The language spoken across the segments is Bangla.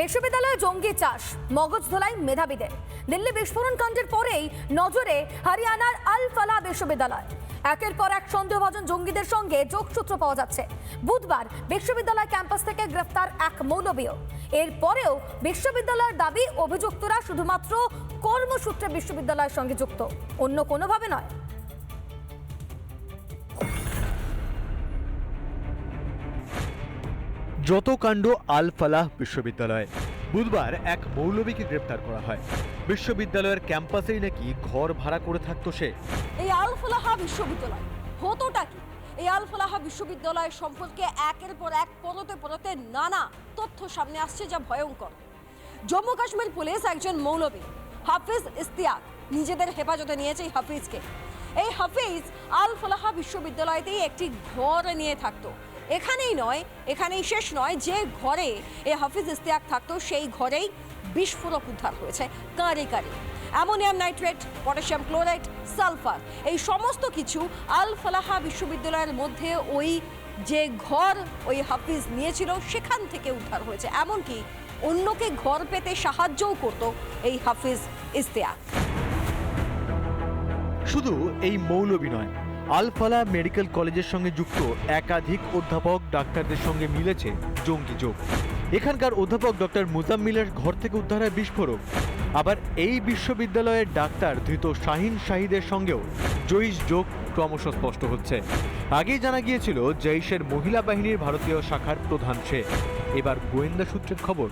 বিশ্ববিদ্যালয়ে জঙ্গি চাষ, মগজ ধোলাই মেধাবীদের। দিল্লি বিস্ফোরণ কাণ্ডের পরেই নজরে হরিয়ানার আল ফালাহ বিশ্ববিদ্যালয়। একের পর এক সন্দেহভাজন জঙ্গিদের সঙ্গে যোগসূত্র পাওয়া যাচ্ছে। বুধবার বিশ্ববিদ্যালয় ক্যাম্পাস থেকে গ্রেফতার এক মৌলবীও। এরপরেও বিশ্ববিদ্যালয়ের দাবি, অভিযুক্তরা শুধুমাত্র কর্মসূত্রে বিশ্ববিদ্যালয়ের সঙ্গে যুক্ত। অন্য কোনোভাবে নয়। যত কাণ্ড আল ফালাহ বিশ্ববিদ্যালয়, বুধবার এক মৌলবীকে গ্রেপ্তার করা হয়। বিশ্ববিদ্যালয়ের ক্যাম্পাসেই নাকি ঘর ভাড়া করে থাকতো সে। এই আল ফলাহা বিশ্ববিদ্যালয়, হতোটা কি? এই আল ফলাহা বিশ্ববিদ্যালয় সম্পর্কে একের পর এক পরতে পরতে নানা তথ্য সামনে আসছে যা ভয়ঙ্কর। জম্মু কাশ্মীর পুলিশ একজন মৌলবী, হাফিজ ইস্তিয়াক নিজেদের হেফাজতে নিয়েছে এই হাফিজকে। এই হাফিজ আল ফলাহা বিশ্ববিদ্যালয়তেই একটি ঘর নিয়ে থাকতো। এখানেই নয়, এখানেই শেষ নয়, যে ঘরে এ হাফিজ ইস্তিয়াক থাকতো, সেই ঘরেই বিস্ফোরক উদ্ধার হয়েছে, কাঁড়ে কাঁড়ে। Ammonium nitrate, potassium chloride, sulphur, এই সমস্ত কিছু আল ফালাহা বিশ্ববিদ্যালয়ের মধ্যে ওই যে ঘর ওই হাফিজ নিয়েছিল, সেখান থেকে উদ্ধার হয়েছে। এমনকি অন্যকে ঘর পেতে সাহায্যও করত এই হাফিজ ইস্তেয়াক শুধু এই মৌলবী নয় আল ফালাহ মেডিকেল কলেজের সঙ্গে যুক্ত একাধিক অধ্যাপক ডাক্তারদের সঙ্গে মিলেছে জঙ্গি যোগ। এখানকার অধ্যাপক ডক্টর মুজাম্মিলের ঘর থেকে উদ্ধার হয় বিস্ফোরক। আবার এই বিশ্ববিদ্যালয়ের ডাক্তার ধৃত শাহিন শাহিদের সঙ্গেও জৈশ যোগ ক্রমশ স্পষ্ট হচ্ছে। আগেই জানা গিয়েছিল জৈশের মহিলা বাহিনীর ভারতীয় শাখার প্রধান সে। এবার গোয়েন্দা সূত্রের খবর,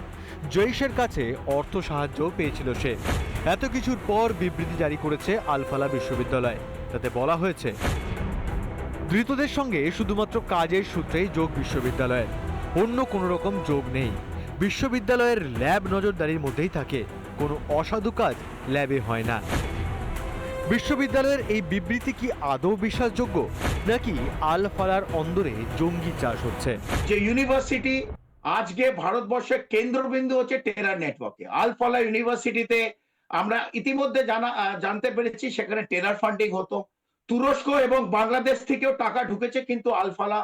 জৈশের কাছে অর্থ সাহায্য পেয়েছিল সে। এত কিছুর পর বিবৃতি জারি করেছে আলফালা বিশ্ববিদ্যালয়। তাতে বলা হয়েছে, ধৃতদের সঙ্গে শুধুমাত্র কাজের সূত্রেই যোগ বিশ্ববিদ্যালয়ের। অন্য কোনো রকম যোগ নেই। বিশ্ববিদ্যালয়ের ল্যাব নজরদারির মধ্যেই থাকে। কোনো অসাধু কাজ ল্যাবে হয় না। বিশ্ববিদ্যালয়ের এই বিবৃতি কি আদৌ বিশ্বাসযোগ্য? নাকি আল ফালার অন্দরে জঙ্গি চাষ হচ্ছে? যে ইউনিভার্সিটি আজকে ভারতবর্ষের কেন্দ্রবিন্দু হচ্ছে টেরার নেটওয়ার্কে আলফালা ইউনিভার্সিটিতে আমরা ইতিমধ্যে জানা জানতে পেরেছি সেখানে টেরার ফান্ডিং হতো। তুরস্ক এবং বাংলাদেশ থেকেও টাকা ঢুকেছে কিন্তু আলফালা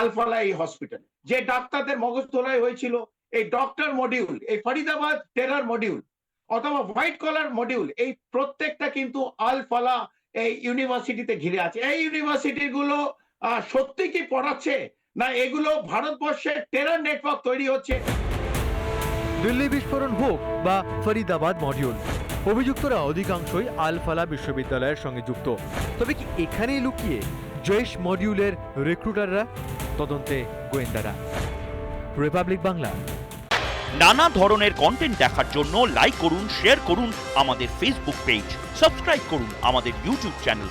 আলফালা এই হসপিটাল যে ডাক্তারদের মগজ তোলাই হয়েছিল এই ডক্টর মডিউল এই ফরিদাবাদ টেরার মডিউল অথবা হোয়াইট কলার মডিউল এই প্রত্যেকটা কিন্তু আলফালা এই ইউনিভার্সিটিতে ঘিরে আছে। এই ইউনিভার্সিটি গুলো আহ, সত্যি কি পড়াচ্ছে? না এগুলো ভারতবর্ষের টেরার নেটওয়ার্ক তৈরি হচ্ছে। দিল্লি বিস্ফোরণ হোক বা ফরিদাবাদ মডিউল অভিযুক্তরা অধিকাংশই আলফালা বিশ্ববিদ্যালয়ের সঙ্গে যুক্ত। তবে কি এখানেই লুকিয়ে জৈশ মডিউলের রিক্রুটাররা তদন্তে গোয়েন্দারা? রিপাবলিক বাংলা নানা ধরনের কন্টেন্ট দেখার জন্য লাইক করুন শেয়ার করুন আমাদের ফেসবুক পেজ সাবস্ক্রাইব করুন আমাদের ইউটিউব চ্যানেল